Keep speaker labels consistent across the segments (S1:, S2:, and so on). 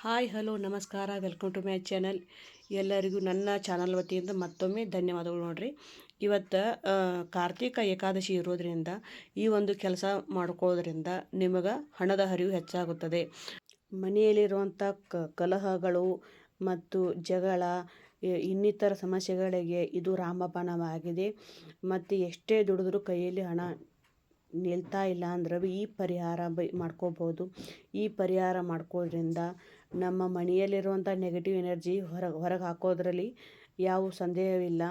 S1: Hi, hello, ನಮಸ್ಕಾರ. Welcome to my channel. ಎಲ್ಲರಿಗೂ ನನ್ನ ಚಾನಲ್ ವತಿಯಿಂದ ಮತ್ತೊಮ್ಮೆ ಧನ್ಯವಾದಗಳು ನೋಡಿರಿ. ಇವತ್ತು ಕಾರ್ತಿಕ ಏಕಾದಶಿ ಇರೋದರಿಂದ ಈ ಒಂದು ಕೆಲಸ ಮಾಡ್ಕೊಳ್ಳೋದ್ರಿಂದ ನಿಮಗೆ ಹಣದ ಹರಿವು ಹೆಚ್ಚಾಗುತ್ತದೆ. ಮನೆಯಲ್ಲಿರುವಂಥ ಕ, ಕಲಹಗಳು ಮತ್ತು ಜಗಳ ಇನ್ನಿತರ ಸಮಸ್ಯೆಗಳಿಗೆ ಇದು ರಾಮಬಾಣವಾಗಿದೆ. ಮತ್ತು ಎಷ್ಟೇ ದುಡಿದ್ರೂ ಕೈಯಲ್ಲಿ ಹಣ ನಿಲ್ತಾ ಇಲ್ಲ ಅಂದ್ರೆ ಈ ಪರಿಹಾರ ಬೈ ಮಾಡ್ಕೋಬೋದು. ಈ ಪರಿಹಾರ ಮಾಡ್ಕೋದ್ರಿಂದ ನಮ್ಮ ಮನೆಯಲ್ಲಿರುವಂಥ ನೆಗೆಟಿವ್ ಎನರ್ಜಿ ಹೊರಗೆ ಹೊರಗೆ ಹಾಕೋದ್ರಲ್ಲಿ ಯಾವ ಸಂದೇಹವಿಲ್ಲ.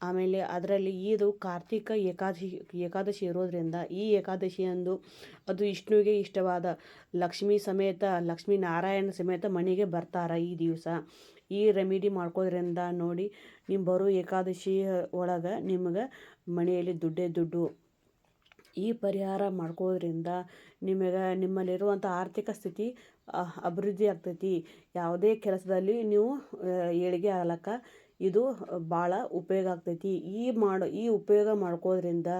S1: ಆಮೇಲೆ ಅದರಲ್ಲಿ ಇದು ಕಾರ್ತಿಕ ಏಕಾದಶಿ ಏಕಾದಶಿ ಇರೋದರಿಂದ ಈ ಏಕಾದಶಿಯಂದು ಅದು ವಿಷ್ಣುವಿಗೆ ಇಷ್ಟವಾದ ಲಕ್ಷ್ಮೀ ಸಮೇತ, ಲಕ್ಷ್ಮೀ ನಾರಾಯಣ ಸಮೇತ ಮನೆಗೆ ಬರ್ತಾರೆ ಈ ದಿವಸ. ಈ ರೆಮಿಡಿ ಮಾಡ್ಕೋದ್ರಿಂದ ನೋಡಿ ನಿಮ್ಮ ಬರೋ ಏಕಾದಶಿ ಒಳಗೆ ನಿಮ್ಗೆ ಮನೆಯಲ್ಲಿ ದುಡ್ಡೇ ದುಡ್ಡು. ಈ ಪರಿಹಾರ ಮಾಡ್ಕೋದ್ರಿಂದ ನಿಮಗೆ ನಿಮ್ಮಲ್ಲಿರುವಂಥ ಆರ್ಥಿಕ ಸ್ಥಿತಿ ಅಭಿವೃದ್ಧಿ ಆಗ್ತೈತಿ. ಯಾವುದೇ ಕೆಲಸದಲ್ಲಿ ನೀವು ಏಳಿಗೆ ಆಗ್ಲಕ್ಕ ಇದು ಭಾಳ ಉಪಯೋಗ ಆಗ್ತೈತಿ. ಈ ಮಾಡೋ, ಈ ಉಪಯೋಗ ಮಾಡ್ಕೋದ್ರಿಂದ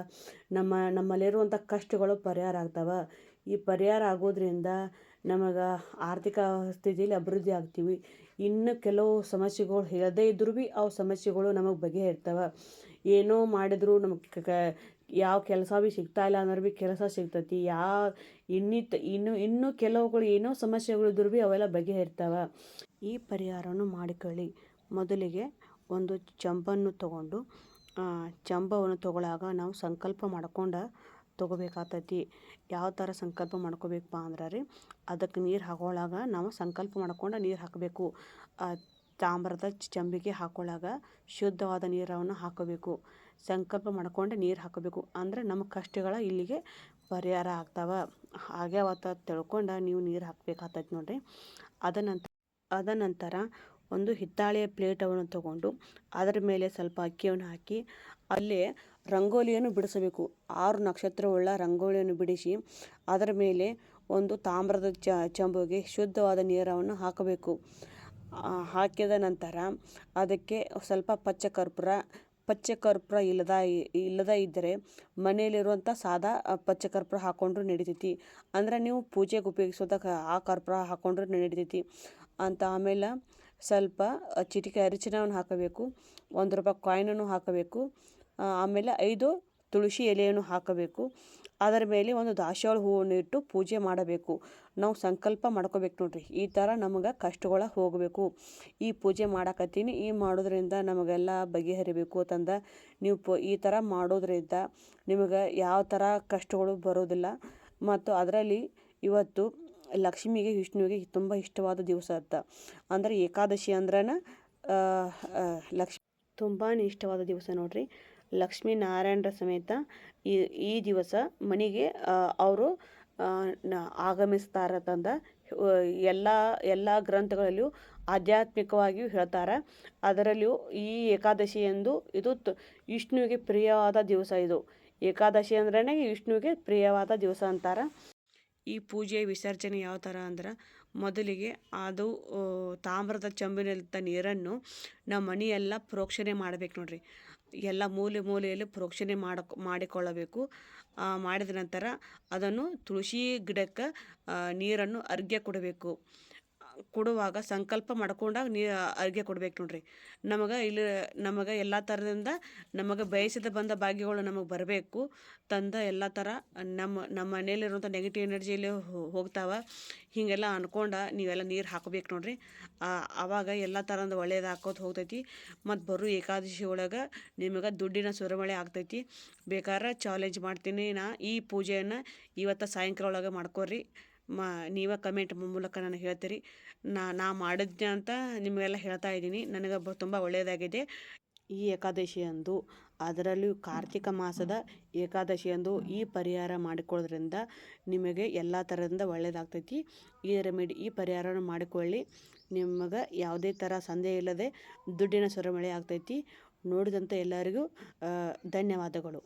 S1: ನಮ್ಮ, ನಮ್ಮಲ್ಲಿರುವಂಥ ಕಷ್ಟಗಳು ಪರಿಹಾರ ಆಗ್ತವೆ. ಈ ಪರಿಹಾರ ಆಗೋದ್ರಿಂದ ನಮಗೆ ಆರ್ಥಿಕ ಸ್ಥಿತಿಯಲ್ಲಿ ಅಭಿವೃದ್ಧಿ ಆಗ್ತೀವಿ. ಇನ್ನು ಕೆಲವು ಸಮಸ್ಯೆಗಳು ಹೇಳದೇ ಇದ್ದರೂ ಭೀ ಅವು ಸಮಸ್ಯೆಗಳು ನಮಗೆ ಬಗೆಹರ್ತವೆ. ಏನೋ ಮಾಡಿದರೂ ನಮಗೆ ಯಾವ ಕೆಲಸ ಭೀ ಸಿಗ್ತಾ ಇಲ್ಲ ಅಂದ್ರೆ ಬಿ ಕೆಲಸ ಸಿಗ್ತೈತಿ. ಯಾವ ಇನ್ನಿತ್ ಇನ್ನು, ಇನ್ನೂ ಕೆಲವುಗಳು ಏನೋ ಸಮಸ್ಯೆಗಳು ಇದ್ರೂ ಭೀ ಅವೆಲ್ಲ ಬಗೆಹರ್ತವೆ ಈ ಪರಿಹಾರವನ್ನು ಮಾಡಿಕೊಳ್ಳಿ. ಮೊದಲಿಗೆ ಒಂದು ಚಂಬನ್ನು ತಗೊಂಡು ಚಂಬವನ್ನು ತಗೊಳ್ಳಾಗ ನಾವು ಸಂಕಲ್ಪ ಮಾಡ್ಕೊಂಡು ತೊಗೋಬೇಕಾಗ್ತೈತಿ ಯಾವ ಥರ ಸಂಕಲ್ಪ ಮಾಡ್ಕೋಬೇಕಪ್ಪ ಅಂದ್ರೆ ರೀ ಅದಕ್ಕೆ ನೀರು ಹಾಕೊಳ್ಳಾಗ ನಾವು ಸಂಕಲ್ಪ ಮಾಡ್ಕೊಂಡು ನೀರು ಹಾಕಬೇಕು. ತಾಮ್ರದ ಚಂಬಿಗೆ ಹಾಕೊಳ್ಳಾಗ ಶುದ್ಧವಾದ ನೀರನ್ನು ಹಾಕಬೇಕು. ಸಂಕಲ್ಪ ಮಾಡ್ಕೊಂಡು ನೀರು ಹಾಕಬೇಕು. ಅಂದರೆ ನಮ್ಮ ಕಷ್ಟಗಳ ಇಲ್ಲಿಗೆ ಪರಿಹಾರ ಆಗ್ತಾವೆ. ಹಾಗೆ ಅವತ್ತು ತಿಳ್ಕೊಂಡು ನೀವು ನೀರು ಹಾಕಬೇಕಾಗ್ತೈತೆ ನೋಡಿರಿ. ಅದ ನಂತರ ಒಂದು ಹಿತ್ತಾಳೆಯ ಪ್ಲೇಟವನ್ನು ತಗೊಂಡು ಅದರ ಮೇಲೆ ಸ್ವಲ್ಪ ಅಕ್ಕಿಯನ್ನು ಹಾಕಿ ಅಲ್ಲೇ ರಂಗೋಲಿಯನ್ನು ಬಿಡಿಸಬೇಕು. ಆರು ನಕ್ಷತ್ರವುಳ್ಳ ರಂಗೋಲಿಯನ್ನು ಬಿಡಿಸಿ ಅದರ ಮೇಲೆ ಒಂದು ತಾಮ್ರದ ಚ, ಚಂಬುಗೆ ಶುದ್ಧವಾದ ನೀರನ್ನು ಹಾಕಬೇಕು. ಹಾಕಿದ ನಂತರ ಅದಕ್ಕೆ ಸ್ವಲ್ಪ ಪಚ್ಚ ಕರ್ಪೂರ ಪಚ್ಚ ಕರ್ಪೂರ ಇಲ್ಲದ ಇಲ್ಲದ ಇದ್ದರೆ ಮನೆಯಲ್ಲಿರುವಂಥ ಸಾದಾ ಪಚ್ಚೆ ಕರ್ಪೂರ ಹಾಕ್ಕೊಂಡ್ರು ನಡಿತೈತಿ. ಅಂದ್ರೆ ನೀವು ಪೂಜೆಗೆ ಉಪಯೋಗಿಸೋದ ಆ ಕರ್ಪೂರ ಹಾಕ್ಕೊಂಡ್ರೂ ನಡಿತೈತಿ. ಅಂತ ಆಮೇಲೆ ಸ್ವಲ್ಪ ಚಿಟಿಕೆ ಅರಿಶಿನವನ್ನು ಹಾಕಬೇಕು. ಒಂದು ರೂಪಾಯಿ ಕಾಯಿನನ್ನು ಹಾಕಬೇಕು. ಆಮೇಲೆ ಐದು ತುಳಸಿ ಎಲೆಯನ್ನು ಹಾಕಬೇಕು. ಅದರ ಮೇಲೆ ಒಂದು ದಾಸವಾಳ ಹೂವನ್ನು ಇಟ್ಟು ಪೂಜೆ ಮಾಡಬೇಕು. ನಾವು ಸಂಕಲ್ಪ ಮಾಡ್ಕೋಬೇಕು ನೋಡ್ರಿ. ಈ ಥರ ನಮಗೆ ಕಷ್ಟಗಳ ಹೋಗಬೇಕು. ಈ ಪೂಜೆ ಮಾಡಕತ್ತೀನಿ. ಈ ಮಾಡೋದ್ರಿಂದ ನಮಗೆಲ್ಲ ಬಗೆಹರಿಬೇಕು ತಂದ. ನೀವು ಪ, ಈ ಥರ ಮಾಡೋದ್ರಿಂದ ನಿಮಗೆ ಯಾವ ಥರ ಕಷ್ಟಗಳು ಬರೋದಿಲ್ಲ. ಮತ್ತು ಅದರಲ್ಲಿ ಇವತ್ತು ಲಕ್ಷ್ಮಿಗೆ, ವಿಷ್ಣುವಿಗೆ ತುಂಬ ಇಷ್ಟವಾದ ದಿವಸ ಅಂತ. ಅಂದರೆ ಏಕಾದಶಿ ಅಂದ್ರೆ ಲಕ್ಷ್ಮಿ. ತುಂಬಾ ಇಷ್ಟವಾದ ದಿವಸ ನೋಡ್ರಿ. ಲಕ್ಷ್ಮೀ ನಾರಾಯಣರ ಸಮೇತ ಈ ಈ ದಿವಸ ಮನೆಗೆ ಅವರು ಆಗಮಿಸ್ತಾರಂತಂದ ಎಲ್ಲ ಎಲ್ಲ ಗ್ರಂಥಗಳಲ್ಲಿಯೂ ಆಧ್ಯಾತ್ಮಿಕವಾಗಿಯೂ ಹೇಳ್ತಾರೆ. ಅದರಲ್ಲಿಯೂ ಈ ಏಕಾದಶಿ ಎಂದು ಇದು ವಿಷ್ಣುವಿಗೆ ಪ್ರಿಯವಾದ ದಿವಸ ಇದು. ಏಕಾದಶಿ ಅಂದ್ರೆ ವಿಷ್ಣುವಿಗೆ ಪ್ರಿಯವಾದ ದಿವಸ ಅಂತಾರೆ. ಈ ಪೂಜೆ ವಿಸರ್ಜನೆ ಯಾವ ಥರ ಅಂದ್ರೆ, ಮೊದಲಿಗೆ ಅದು ತಾಮ್ರದ ಚಂಬಿನಲ್ಲಿದ್ದ ನೀರನ್ನು ನಮ್ಮ ಮನೆಯೆಲ್ಲ ಪ್ರೋಕ್ಷಣೆ ಮಾಡ್ಬೇಕು ನೋಡ್ರಿ. ಎಲ್ಲ ಮೂಲೆ ಮೂಲೆಯಲ್ಲಿ ಪ್ರೋಕ್ಷಣೆ ಮಾಡಕ್ ಮಾಡಿಕೊಳ್ಳಬೇಕು. ಮಾಡಿದ ನಂತರ ಅದನ್ನು ತುಳಸಿ ಗಿಡಕ್ಕೆ ನೀರನ್ನು ಅರ್ಘ್ಯ ಕೊಡಬೇಕು. ಕೊಡುವಾಗ ಸಂಕಲ್ಪ ಮಾಡ್ಕೊಂಡಾಗ ನೀ ಅರ್ಗೆ ಕೊಡ್ಬೇಕು ನೋಡ್ರಿ. ನಮಗೆ ಇಲ್ಲಿ, ನಮಗೆ ಎಲ್ಲ ಥರದಿಂದ ನಮಗೆ ಬಯಸಿದ ಬಂದ ಭಾಗ್ಯಗಳು ನಮಗೆ ಬರಬೇಕು. ತಂದ ಎಲ್ಲ ಥರ ನಮ್ಮ ನಮ್ಮ ಮನೆಯಲ್ಲಿರುವಂಥ ನೆಗೆಟಿವ್ ಎನರ್ಜಿಯಲ್ಲಿ ಹೋಗ್ತಾವ. ಹೀಗೆಲ್ಲ ಅನ್ಕೊಂಡು ನೀವೆಲ್ಲ ನೀರು ಹಾಕಬೇಕು ನೋಡ್ರಿ. ಆವಾಗ ಎಲ್ಲ ಥರದ ಒಳ್ಳೇದು ಹಾಕೋದು ಹೋಗ್ತೈತಿ. ಮತ್ತು ಬರೋ ಏಕಾದಶಿ ಒಳಗೆ ನಿಮಗೆ ದುಡ್ಡಿನ ಸುರಮಳೆ ಆಗ್ತೈತಿ. ಬೇಕಾದ್ರೆ ಚಾಲೆಂಜ್ ಮಾಡ್ತೀನಿ ನಾ ಈ ಪೂಜೆಯನ್ನು ಇವತ್ತು ಸಾಯಂಕಾಲ ಒಳಗೆ ಮಾಡ್ಕೊರಿ. ಮಾ, ನೀವೇ ಕಮೆಂಟ್ ಮೂಲಕ ನನಗೆ ಹೇಳ್ತೀರಿ. ನಾ ನಾ ಮಾಡಿದ್ನ ಅಂತ ನಿಮಗೆಲ್ಲ ಹೇಳ್ತಾ ಇದ್ದೀನಿ. ನನಗೆ ಬ, ತುಂಬ ಒಳ್ಳೆಯದಾಗಿದೆ. ಈ ಏಕಾದಶಿಯಂದು ಅದರಲ್ಲೂ ಕಾರ್ತಿಕ ಮಾಸದ ಏಕಾದಶಿಯಂದು ಈ ಪರಿಹಾರ ಮಾಡಿಕೊಳ್ಳೋದ್ರಿಂದ ನಿಮಗೆ ಎಲ್ಲ ಥರದಿಂದ ಒಳ್ಳೆಯದಾಗ್ತೈತಿ. ಈ ರೆಮಿಡಿ ಈ ಪರಿಹಾರವನ್ನು ಮಾಡಿಕೊಳ್ಳಿ. ನಿಮಗೆ ಯಾವುದೇ ಥರ ಸಂದೇಹ ಇಲ್ಲದೆ ದುಡ್ಡಿನ ಸುರಮಳೆ ಆಗ್ತೈತಿ. ನೋಡಿದಂಥ ಎಲ್ಲರಿಗೂ ಧನ್ಯವಾದಗಳು.